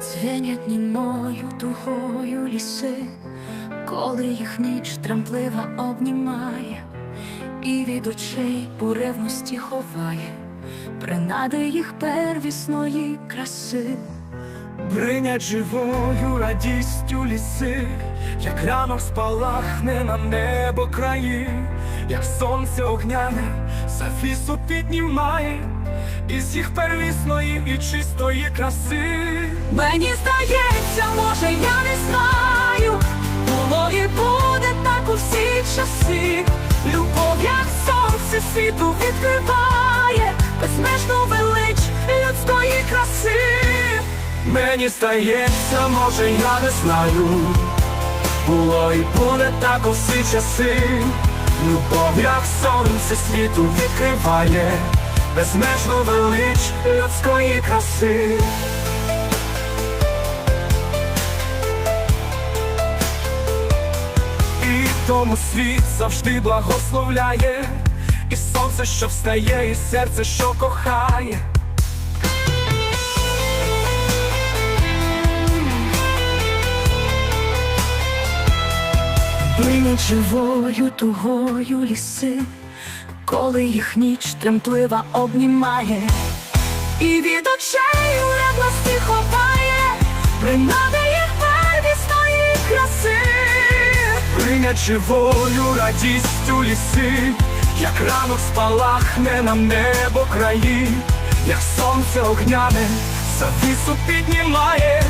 Дзвенять німою тугою ліси, коли їх ніч тремтлива обнімає, і від очей у ревності ховає, принади їх первісної краси. Бринять живою радістю ліси, як ранок спалахне на небо краї, як сонце огняне, завісу піднімає, із їх первісної і чистої краси. Мені здається, може, я не знаю, було і буде так у всі часи. Любов, як сонце світу відкриває, безмежну велич людської краси. Мені здається, може, я не знаю, було і буде так у всі часи. Любов, як сонце світу відкриває, безмежну велич людської краси. І тому світ завжди благословляє, і сонце, що встає, і серце, що кохає. Плинуть живою тугою ліси, коли їх ніч тремтлива обнімає, і від очей у ревності ховає, принади їх первісної краси. Прийнять живою радістю ліси, як ранок спалахне нам небо краї, як сонце огняне, завісу піднімає,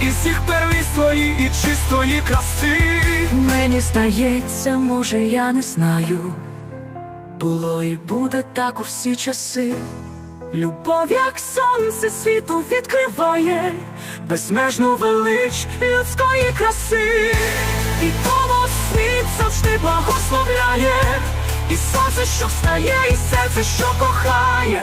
із їх первісної і чистої краси. Мені здається, може, я не знаю. Було і буде так у всі часи. Любов, як сонце світу відкриває, безмежну велич людської краси, і тому світ завжди благословляє, і сонце, що встає, і серце, що кохає.